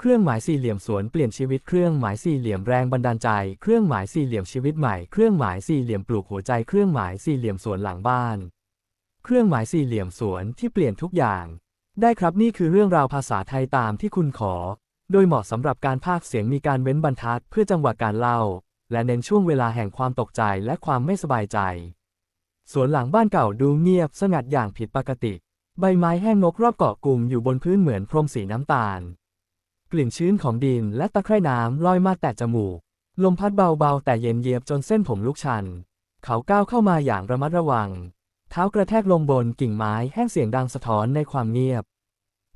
เครื่องหมายสี่เหลี่ยมสวนเปลี่ยนชีวิตเครื่องหมายสี่เหลี่ยมแรงบันดาลใจเครื่องหมายสี่เหลี่ยมชีวิตใหม่เครื่องหมายสี่เหลี่ยมปลูกหัวใจเครื่องหมายสี่เหลี่ยมสวนหลังบ้าน เครื่องหมายสี่เหลี่ยมสวนที่เปลี่ยนทุกอย่าง ได้ครับนี่คือเรื่องราวภาษาไทยตามที่คุณขอ โดยเหมาะสำหรับการพากเสียงมีการเว้นบรรทัดเพื่อจังหวะการเล่า และเน้นช่วงเวลาแห่งความตกใจและความไม่สบายใจสวนหลังบ้านเก่าดูเงียบสงัดอย่างผิดปกติ ใบไม้แห้งนกรอบเกาะกลุ่มอยู่บนพื้นเหมือนพรมสีน้ำตาล กลิ่นชื้นของดินและตะไคร่น้ำลอยมาแต่จมูก ลมพัดเบาๆ แต่เย็นเยียบจนเส้นผมลุกชัน เขาก้าวเข้ามาอย่างระมัดระวัง เท้ากระแทกลงบนกิ่งไม้แห้งเสียงดังสะท้อนในความเงียบ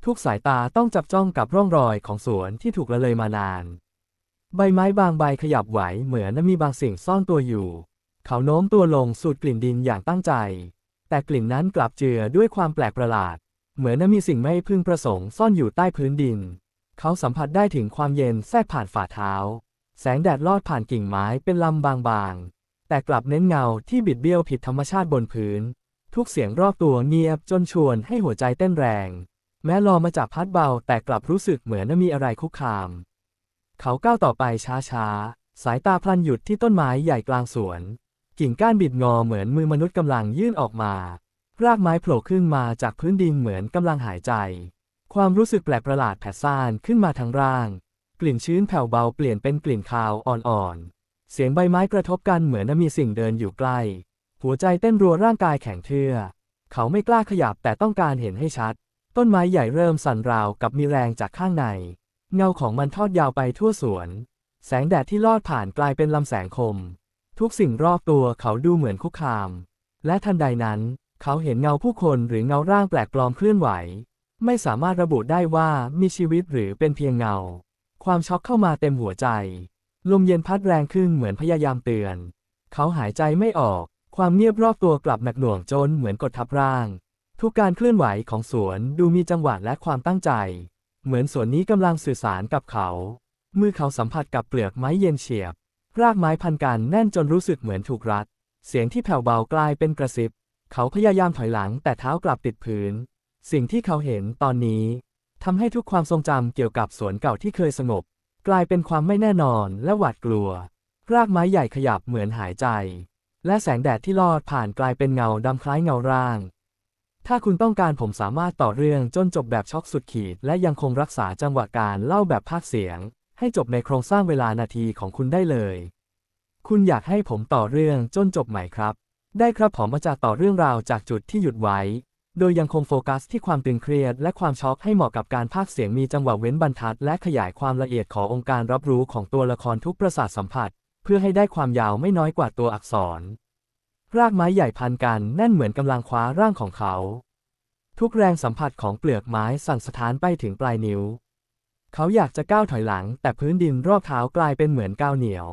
ทุกสายตาต้องจับจ้องกับร่องรอยของสวนที่ถูกละเลยมานาน ใบไม้บางใบขยับไหวเหมือนมีบางสิ่งซ่อนตัวอยู่ เขาโน้มตัวลงสูดกลิ่นดินอย่างตั้งใจ แต่กลิ่นนั้นกลับเจือด้วยความแปลกประหลาด เหมือนมีสิ่งไม่พึงประสงค์ซ่อนอยู่ใต้พื้นดิน เขาสัมผัสได้ถึงความเย็นแทรกผ่านฝ่าเท้า แสงแดดลอดผ่านกิ่งไม้เป็นลำบางๆ แต่กลับเน้นเงาที่บิดเบี้ยวผิดธรรมชาติบนพื้น ทุกเสียงรอบตัวเงียบจนชวนให้หัวใจเต้นแรง แม้ลอมาจากพัดเบาแต่กลับรู้สึกเหมือนมีอะไรคุกคาม เขาก้าวต่อไปช้าๆ สายตาพลันหยุดที่ต้นไม้ใหญ่กลางสวน กิ่งก้านบิดงอเหมือนมือมนุษย์กำลังยื่นออกมารากไม้โผล่ขึ้นมาจากพื้นดินเหมือนกำลังหายใจ ความรู้สึกแปลกประหลาดแผ่ซ่านขึ้นมาทั้งร่าง กลิ่นชื้นแผ่วเบาเปลี่ยนเป็นกลิ่นคาวอ่อนๆ เสียงใบไม้กระทบกันเหมือนมีสิ่งเดินอยู่ใกล้ หัวใจเต้นรัวร่างกายแข็งเทื่อ เขาไม่กล้าขยับแต่ต้องการเห็นให้ชัด ต้นไม้ใหญ่เริ่มสั่นราวกับมีแรงจากข้างใน เงาของมันทอดยาวไปทั่วสวน แสงแดดที่ลอดผ่านกลายเป็นลำแสงคม ทุกสิ่งรอบตัวเขาดูเหมือนคุกคาม และทันใดนั้น เขาเห็นเงาผู้คนหรือเงาร่างแปลกปลอมเคลื่อนไหว ไม่สามารถระบุได้ว่ามีชีวิตหรือเป็นเพียงเงา ความช็อกเข้ามาเต็มหัวใจ ลมเย็นพัดแรงขึ้นเหมือนพยายามเตือน เขาหายใจไม่ออก ความเงียบรอบตัวกลับหนักหน่วงจนเหมือนกดทับร่าง ทุกการเคลื่อนไหวของสวนดูมีจังหวะและความตั้งใจ เหมือนสวนนี้กำลังสื่อสารกับเขา มือเขาสัมผัสกับเปลือกไม้เย็นเฉียบ รากไม้พันกันแน่นจนรู้สึกเหมือนถูกรัด เสียงที่แผ่วเบากลายเป็นกระซิบ เขาพยายามถอยหลังแต่เท้ากลับติดพื้น สิ่งที่เขาเห็นตอนนี้ทำให้ทุกความทรงจำเกี่ยวกับสวนเก่าที่เคยสงบ กลายเป็นความไม่แน่นอนและหวาดกลัว รากไม้ใหญ่ขยับเหมือนหายใจ และแสงแดดที่ลอดผ่านกลายเป็นเงาดำคล้ายเงาร่าง ถ้าคุณต้องการผมสามารถต่อเรื่องจนจบแบบช็อกสุดขีด และยังคงรักษาจังหวะการเล่าแบบภาคเสียง ให้จบในโครงสร้างเวลานาทีของคุณได้เลย คุณอยากให้ผมต่อเรื่องจนจบไหมครับ ได้ครับผมมาจากต่อเรื่องราวจากจุดที่หยุดไว้ โดยยังคงโฟกัสที่ความตึงเครียดและความช็อกให้เหมาะกับการพากย์เสียงมีจังหวะเว้นบรรทัด และขยายความละเอียดขององค์การรับรู้ของตัวละครทุกประสาทสัมผัส เพื่อให้ได้ความยาวไม่น้อยกว่าตัวอักษร รากไม้ใหญ่พันกันแน่นเหมือนกำลังคว้าร่างของเขา ทุกแรงสัมผัสของเปลือกไม้สั่นสะท้านไปถึงปลายนิ้ว เขาอยากจะก้าวถอยหลัง แต่พื้นดินรอบเท้ากลายเป็นเหมือนก้าวเหนียว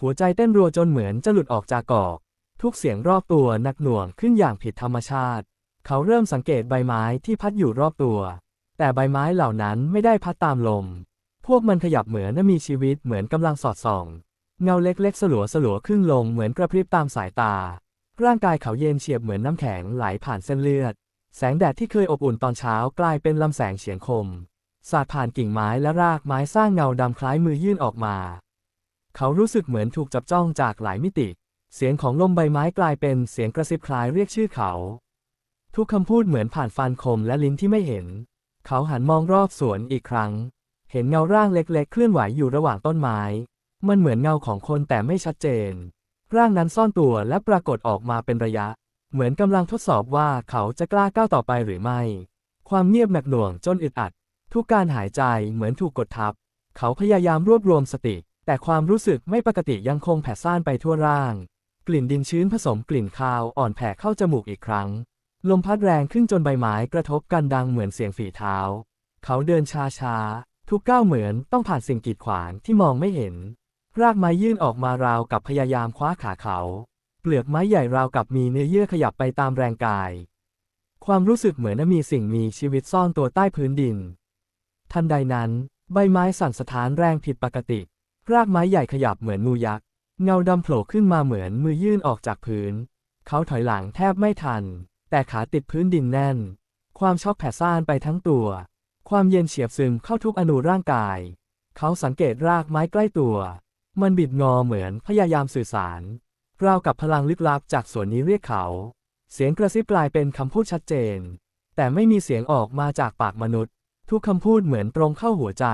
หัวใจเต้นรัวจนเหมือนจะหลุดออกจากกอก ทุกเสียงรอบตัวหนักหน่วงขึ้นอย่างผิดธรรมชาติ เขาเริ่มสังเกตใบไม้ที่พัดอยู่รอบตัว แต่ใบไม้เหล่านั้นไม่ได้พัดตามลม พวกมันขยับเหมือนมีชีวิตเหมือนกำลังสอดส่อง เงาเล็กๆ สลัวสลัวขึ้นลงเหมือนกระพริบตามสายตา ร่างกายเขาเย็นเฉียบเหมือนน้ำแข็งไหลผ่านเส้นเลือด แสงแดดที่เคยอบอุ่นตอนเช้ากลายเป็นลำแสงเฉียงคม สาดผ่านกิ่งไม้และรากไม้สร้างเงาดำคล้ายมือยื่นออกมา เขารู้สึกเหมือนถูกจับจ้องจากหลายมิติ เสียงของลมใบไม้กลายเป็นเสียงกระซิบคล้ายเรียกชื่อเขา ทุกคำพูดเหมือนผ่านฟันคมและลิ้นที่ไม่เห็น เขาหันมองรอบสวนอีกครั้ง เห็นเงาร่างเล็กๆ เคลื่อนไหวอยู่ระหว่างต้นไม้ มันเหมือนเงาของคนแต่ไม่ชัดเจน ร่างนั้นซ่อนตัวและปรากฏออกมาเป็นระยะ เหมือนกำลังทดสอบว่าเขาจะกล้าก้าวต่อไปหรือไม่ ความเงียบหนักหน่วงจนอึดอัด ทุกการหายใจเหมือนถูกกดทับ เขาพยายามรวบรวมสติ แต่ความรู้สึกไม่ปกติยังคงแผ่ซ่านไปทั่วร่าง กลิ่นดินชื้นผสมกลิ่นคาวอ่อนแผ่เข้าจมูกอีกครั้ง ลมพัดแรงขึ้นจนใบไม้กระทบกันดังเหมือนเสียงฝีเท้า เขาเดินช้าๆ ทุกก้าวเหมือนต้องผ่านสิ่งกีดขวางที่มองไม่เห็น รากไม้ยื่นออกมาราวกับพยายามคว้าขาเขา เปลือกไม้ใหญ่ราวกับมีเนื้อเยื่อขยับไปตามแรงกาย ความรู้สึกเหมือนมีสิ่งมีชีวิตซ่อนตัวใต้พื้นดิน ทันใดนั้น ใบไม้สั่นสะท้านแรงผิดปกติ รากไม้ใหญ่ขยับเหมือนงูยักษ์เงาดำโผล่ขึ้นมาเหมือนมือยื่นออกจากพื้น เขาถอยหลังแทบไม่ทัน แต่ขาติดพื้นดินแน่น ความช็อกแผ่ซ่านไปทั้งตัว ความเย็นเฉียบซึมเข้าทุกอนูร่างกาย เขาสังเกตรากไม้ใกล้ตัว มันบิดงอเหมือนพยายามสื่อสาร ราวกับพลังลึกลับจากส่วนนี้เรียกเขา เสียงกระซิบกลายเป็นคำพูดชัดเจน แต่ไม่มีเสียงออกมาจากปากมนุษย์ ทุกคำพูดเหมือนตรงเข้าหัวใจ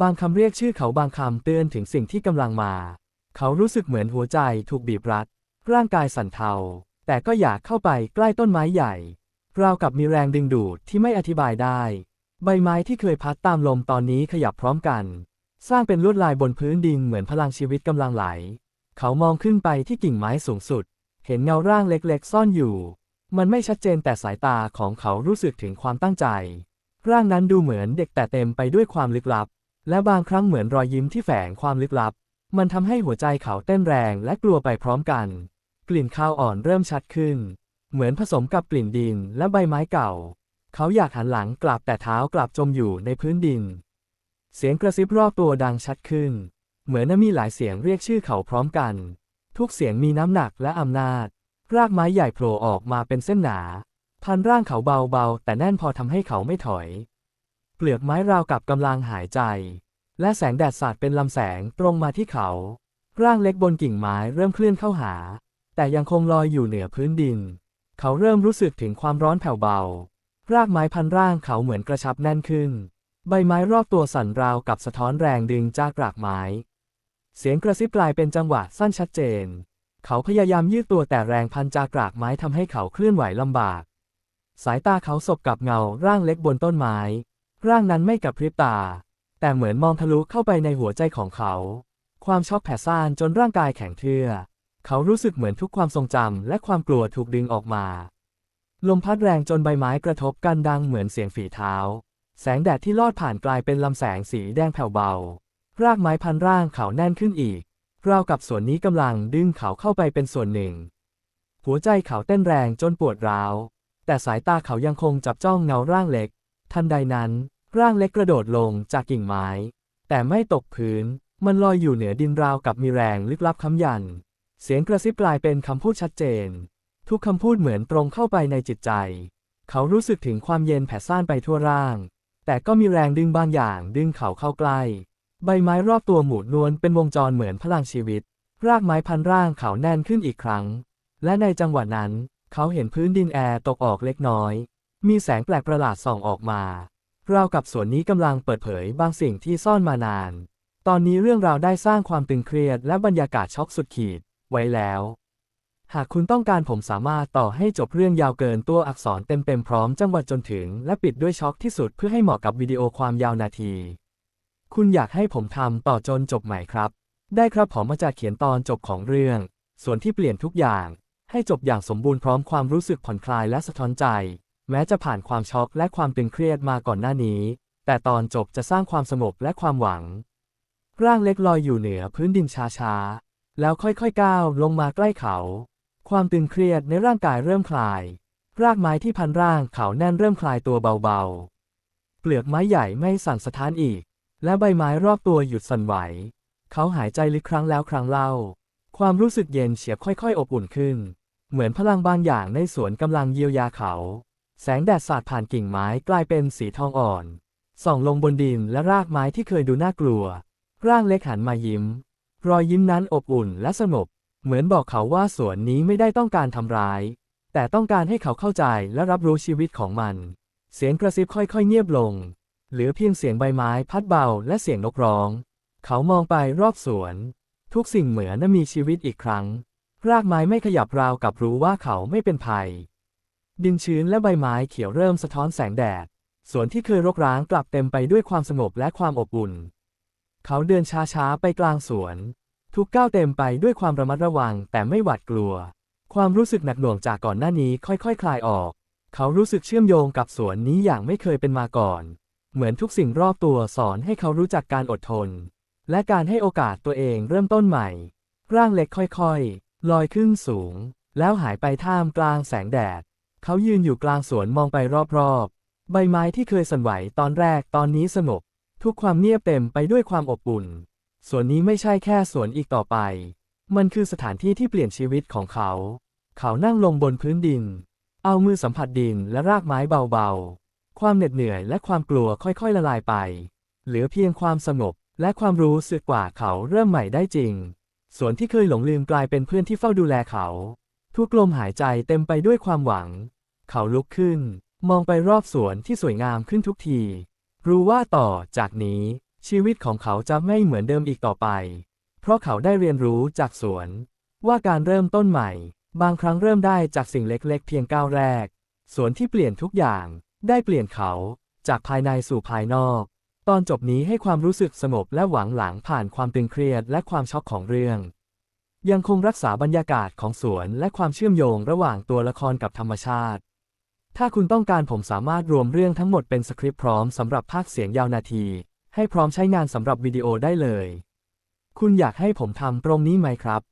บางคำเรียกชื่อเขาบางคำเตือนถึงสิ่งที่กำลังมา เขารู้สึกเหมือนหัวใจถูกบีบรัด ร่างกายสั่นเทา แต่ก็อยากเข้าไปใกล้ต้นไม้ใหญ่ ราวกับมีแรงดึงดูดที่ไม่อธิบายได้ ใบไม้ที่เคยพัดตามลมตอนนี้ขยับพร้อมกัน สร้างเป็นลวดลายบนพื้นดินเหมือนพลังชีวิตกำลังไหล เขามองขึ้นไปที่กิ่งไม้สูงสุด เห็นเงาร่างเล็กๆ ซ่อนอยู่ มันไม่ชัดเจนแต่สายตาของเขารู้สึกถึงความตั้งใจ ร่างนั้นดูเหมือนเด็กแต่เต็มไปด้วยความลึกลับ และบางครั้งเหมือนรอยยิ้มที่แฝงความลึกลับ มันทำให้หัวใจเขาเต้นแรงและกลัวไปพร้อมกัน กลิ่นข้าวอ่อนเริ่มชัดขึ้น เหมือนผสมกับกลิ่นดินและใบไม้เก่า เขาอยากหันหลังกลับแต่เท้ากลับจมอยู่ในพื้นดิน เสียงกระซิบรอบตัวดังชัดขึ้น เหมือนมีหลายเสียงเรียกชื่อเขาพร้อมกัน ทุกเสียงมีน้ำหนักและอำนาจ รากไม้ใหญ่โผล่ออกมาเป็นเส้นหนา พันร่างเขาเบาๆ แต่แน่นพอทำให้เขาไม่ถอย เปลือกไม้ราวกับกำลังหายใจ และแสงแดดสาดเป็นลำแสงตรงมาที่เขา ร่างเล็กบนกิ่งไม้เริ่มเคลื่อนเข้าหา แต่ยังคงลอยอยู่เหนือพื้นดิน เขาเริ่มรู้สึกถึงความร้อนแผ่วเบา รากไม้พันร่างเขาเหมือนกระชับแน่นขึ้น ใบไม้รอบตัวสั่นราวกับสะท้อนแรงดึงจากรากไม้ เสียงกระซิบกลายเป็นจังหวะสั้นชัดเจน เขาพยายามยืดตัวแต่แรงพันจากรากไม้ทำให้เขาเคลื่อนไหวลำบาก สายตาเขาสบกับเงาร่างเล็กบนต้นไม้ ร่างนั้นไม่กระพริบตา แต่เหมือนมองทะลุเข้าไปในหัวใจของเขา ความช็อกแผ่ซ่านจนร่างกายแข็งเทื่อ เขารู้สึกเหมือนทุกความทรงจำและความกลัวถูกดึงออกมา ลมพัดแรงจนใบไม้กระทบกันดังเหมือนเสียงฝีเท้า แสงแดดที่ลอดผ่านกลายเป็นลำแสงสีแดงแผ่วเบา รากไม้พันร่างเขาแน่นขึ้นอีก ราวกับส่วนนี้กำลังดึงเขาเข้าไปเป็นส่วนหนึ่ง หัวใจเขาเต้นแรงจนปวดร้าว แต่สายตาเขายังคงจับจ้องเงาร่างเล็ก ทันใดนั้น ร่างเล็กกระโดดลงจากกิ่งไม้ แต่ไม่ตกพื้น มันลอยอยู่เหนือดินราวกับมีแรงลึกลับค้ำยัน เสียงกระซิบกลายเป็นคำพูดชัดเจน ทุกคำพูดเหมือนตรงเข้าไปในจิตใจ เขารู้สึกถึงความเย็นแผ่ซ่านไปทั่วร่าง แต่ก็มีแรงดึงบางอย่างดึงเขาเข้าใกล้ ใบไม้รอบตัวหมุนนวลเป็นวงจรเหมือนพลังชีวิต รากไม้พันร่างเขาแน่นขึ้นอีกครั้ง และในจังหวะนั้น เขาเห็นพื้นดินแอร์ตกออกเล็กน้อย มีแสงแปลกประหลาดส่องออกมาราวกับสวนนี้กำลังเปิดเผยบางสิ่งที่ซ่อนมานาน ตอนนี้เรื่องราวได้สร้างความตึงเครียดและบรรยากาศช็อกสุดขีด ไว้แล้ว หากคุณต้องการผมสามารถต่อให้จบเรื่องยาวเกินตัวอักษรเต็มๆพร้อมจังหวัดจนถึง และปิดด้วยช็อกที่สุดเพื่อให้เหมาะกับวิดีโอความยาวนาที คุณอยากให้ผมทำต่อจนจบไหมครับ ได้ครับผมมาจะเขียนตอนจบของเรื่อง ส่วนที่เปลี่ยนทุกอย่าง ให้จบอย่างสมบูรณ์พร้อมความรู้สึกผ่อนคลายและสะท้อนใจ แม้จะผ่านความช็อกและความตึงเครียดมาก่อนหน้านี้ แต่ตอนจบจะสร้างความสงบและความหวังร่างเล็กลอยอยู่เหนือพื้นดินช้าๆ แล้วค่อยๆก้าวลงมาใกล้เขา ความตึงเครียดในร่างกายเริ่มคลาย รากไม้ที่พันร่างเขาแน่นเริ่มคลายตัวเบาๆ เปลือกไม้ใหญ่ไม่สั่นสะท้านอีก และใบไม้รอบตัวหยุดสั่นไหว เขาหายใจลึกครั้งแล้วครั้งเล่า ความรู้สึกเย็นเฉียบค่อยๆ อบอุ่นขึ้น เหมือนพลังบางอย่างในสวนกำลังเยียวยาเขา แสงแดดสาดผ่านกิ่งไม้กลายเป็นสีทองอ่อน ส่องลงบนดินและรากไม้ที่เคยดูน่ากลัว ร่างเล็กหันมายิ้ม รอยยิ้มนั้นอบอุ่นและสงบ เหมือนบอกเขาว่าสวนนี้ไม่ได้ต้องการทำร้าย แต่ต้องการให้เขาเข้าใจและรับรู้ชีวิตของมัน เสียงกระซิบค่อยๆ เงียบลง เหลือเพียงเสียงใบไม้พัดเบาและเสียงนกร้อง เขามองไปรอบสวน ทุกสิ่งเหมือนมีชีวิตอีกครั้ง รากไม้ไม่ขยับราวกับรู้ว่าเขาไม่เป็นภัย ดินชื้นและใบไม้เขียวเริ่มสะท้อนแสงแดด สวนที่เคยรกร้างกลับเต็มไปด้วยความสงบและความอบอุ่น เขาเดินช้าๆ ไปกลางสวน ทุกก้าวเต็มไปด้วยความระมัดระวังแต่ไม่หวาดกลัว ความรู้สึกหนักหน่วงจากก่อนหน้านี้ค่อยๆคคลายออก เขารู้สึกเชื่อมโยงกับสวนนี้อย่างไม่เคยเป็นมาก่อน เหมือนทุกสิ่งรอบตัวสอนให้เขารู้จักการอดทน และการให้โอกาสตัวเองเริ่มต้นใหม่ ร่างเล็กค่อยๆ ลอยขึ้นสูง แล้วหายไปท่ามกลางแสงแดด เขายืนอยู่กลางสวนมองไปรอบๆ ใบไม้ที่เคยสั่นไหวตอนแรกตอนนี้สงบ ทุกความเงียบเต็มไปด้วยความอบอุ่น สวนนี้ไม่ใช่แค่สวนอีกต่อไป มันคือสถานที่ที่เปลี่ยนชีวิตของเขา เขานั่งลงบนพื้นดิน เอามือสัมผัสดินและรากไม้เบาๆ ความเหน็ดเหนื่อยและความกลัวค่อยๆละลายไป เหลือเพียงความสงบและความรู้สึกว่าเขาเริ่มใหม่ได้จริง สวนที่เคยหลงลืมกลายเป็นเพื่อนที่เฝ้าดูแลเขา ทุกลมหายใจเต็มไปด้วยความหวัง เขาลุกขึ้น มองไปรอบสวนที่สวยงามขึ้นทุกที รู้ว่าต่อจากนี้ชีวิตของเขาจะไม่เหมือนเดิมอีกต่อไป เพราะเขาได้เรียนรู้จากสวน ว่าการเริ่มต้นใหม่ บางครั้งเริ่มได้จากสิ่งเล็กๆ เพียงก้าวแรก สวนที่เปลี่ยนทุกอย่าง ได้เปลี่ยนเขาจากภายในสู่ภายนอก ตอนจบนี้ให้ความรู้สึกสงบและหวังหลังผ่านความตึงเครียดและความช็อกของเรื่อง ยังคงรักษาบรรยากาศของสวนและความเชื่อมโยงระหว่างตัวละครกับธรรมชาติ ถ้าคุณต้องการผมสามารถรวมเรื่องทั้งหมดเป็นสคริปต์พร้อมสำหรับภาคเสียงยาวนาที ให้พร้อมใช้งานสำหรับวิดีโอได้เลย คุณอยากให้ผมทำตรงนี้ไหมครับ